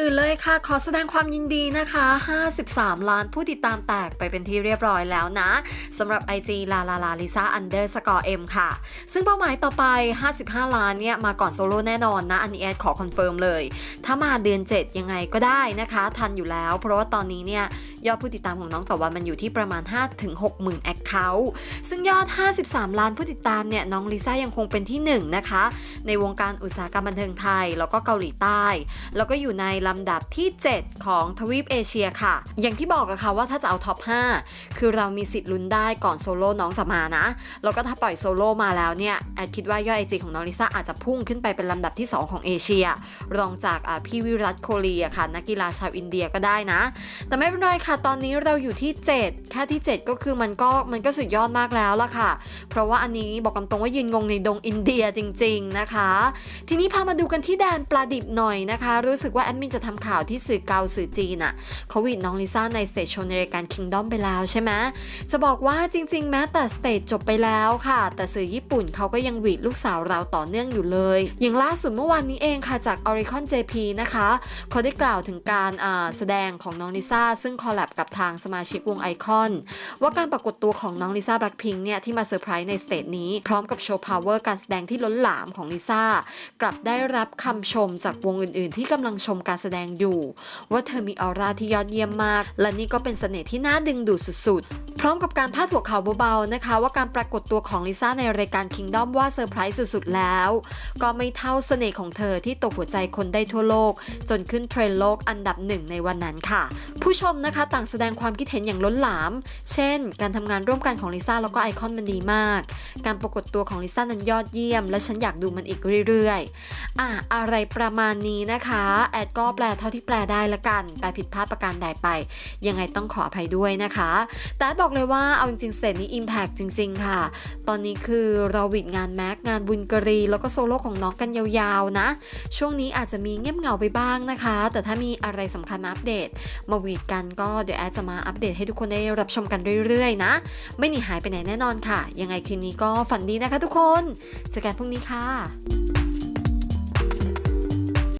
อื่นเลยค่ะขอแสดงความยินดีนะคะ 53 ล้านผู้ติดตามแตกไปเป็นที่เรียบร้อยแล้วนะสำหรับ IG ลาลาลาลิซ่าอันเดอร์สกอร์เอ็มค่ะ ซึ่งเป้าหมายต่อไป 55 ล้านเนี่ยมาก่อนโซโล่แน่นอนนะ อันนี้แอดขอคอนเฟิร์มเลย ถ้ามาเดือน 7 ยังไงก็ได้นะคะ ทันอยู่แล้ว เพราะว่าตอนนี้เนี่ยยอดผู้ติดตามของน้องต่อวันมันอยู่ที่ประมาณ5-6หมื่นแอคเคาท์ซึ่งยอด 53 ล้านผู้ติดตามเนี่ยน้องลิซ่ายังคงเป็นที่ 1 นะคะ ในวงการอุตสาหกรรมบันเทิงไทย แล้วก็เกาหลีใต้ แล้วก็อยู่ในลำดับที่ 7 ของทวีปเอเชียค่ะ อย่างที่บอกอะค่ะว่าถ้าจะเอาท็อป 5 คือเรามีสิทธิ์ลุ้นได้ก่อนโซโล่น้องจะมานะ แล้วก็ถ้าปล่อยโซโล่มาแล้วเนี่ยแอดคิดว่ายอดไอจีของน้องลิซ่าอาจจะพุ่งขึ้นไปเป็นลำดับที่ 2 ของเอเชีย รองจากพี่วิรัตโคลีอะค่ะนักกีฬาชาวอินเดียก็ได้นะ แต่ไม่เป็นไรค่ะ ตอนนี้เราอยู่ที่ 7 แค่ที่ 7 ก็คือมันก็มันก็สุดยอดมากแล้วล่ะค่ะ เพราะว่าอันนี้บอกกันตรงว่ายืนงงในดงอินเดียจริง ๆนะคะ ทีนี้พามาดูกันที่แดนปลาดิบหน่อยนะคะ รู้สึกว่าแอดมินจะทำข่าวที่สื่อเกาสื่อจีนอะเขาหวีดน้องลิซ่าในสเตจโชว์ในรายการ Kingdom ไปแล้วใช่ไหมจะบอกว่าจริง ๆ แม้แต่สเตจจบไปแล้วค่ะ แต่สื่อญี่ปุ่นเขาก็ยังหวีดลูกสาวเราต่อเนื่องอยู่เลย อย่างล่าสุดเมื่อวานนี้เองค่ะจาก Oricon JP นะคะเขาได้กล่าวถึงการแสดงของน้องลิซ่าซึ่งคอลแลบกับทางสมาชิกวงไอคอนว่าการปรากฏตัวของน้องลิซ่าแบล็คพิงเนี่ยที่มาเซอร์ไพรส์ในสเตจนี้พร้อมกับโชว์พาวเวอร์การแสดงที่ล้นหลามของลิซ่ากลับได้รับคำชมจากวงอื่น ๆ ที่กำลังชมการแสดงอยู่ ว่าเธอมีออร่าที่ยอดเยี่ยมมาก และนี่ก็เป็นเสน่ห์ที่น่าดึงดูดสุดๆ ร้อมกับการพาดหัวข่าวเบาๆนะคะ ว่าการปรากฏตัวของลิซ่าในรายการ Kingdom ว่าเซอร์ไพรส์สุดๆแล้ว ก็ไม่เท่าเสน่ห์ของเธอที่ตกหัวใจคนได้ทั่วโลก จนขึ้นเทรนด์โลกอันดับหนึ่งในวันนั้นค่ะ ผู้ชมนะคะต่างแสดงความคิดเห็นอย่างล้นหลาม เช่น การทำงานร่วมกันของลิซ่าแล้วก็ไอคอนมันดีมาก การปรากฏตัวของลิซ่านั้นยอดเยี่ยม และฉันอยากดูมันอีกเรื่อยๆอะอะไรประมาณนี้นะคะ แอดก็แปลเท่าที่แปลได้ละกันแปลผิดพลาดประการใดไป ยังไงต้องขออภัยด้วยนะคะ แต่บอกเลยว่าเอาจริงๆสเตจนี้ Impact จริง ๆ ค่ะ ตอนนี้คือเราวิดงานแม็กงานบุญกรี แล้วก็โซโล่ของน้องกันยาวๆนะ ช่วงนี้อาจจะมีเงียบเหงาไปบ้างนะคะ แต่ถ้ามีอะไรสำคัญมาอัปเดต มาวีดกันก็เดี๋ยวแอดจะมาอัปเดตให้ทุกคนได้รับชมกันเรื่อยๆนะ ไม่หนีหายไปไหนแน่นอนค่ะ ยังไงคืนนี้ก็ฝันดีนะคะทุกคนเจอกันพรุ่งนี้ค่ะ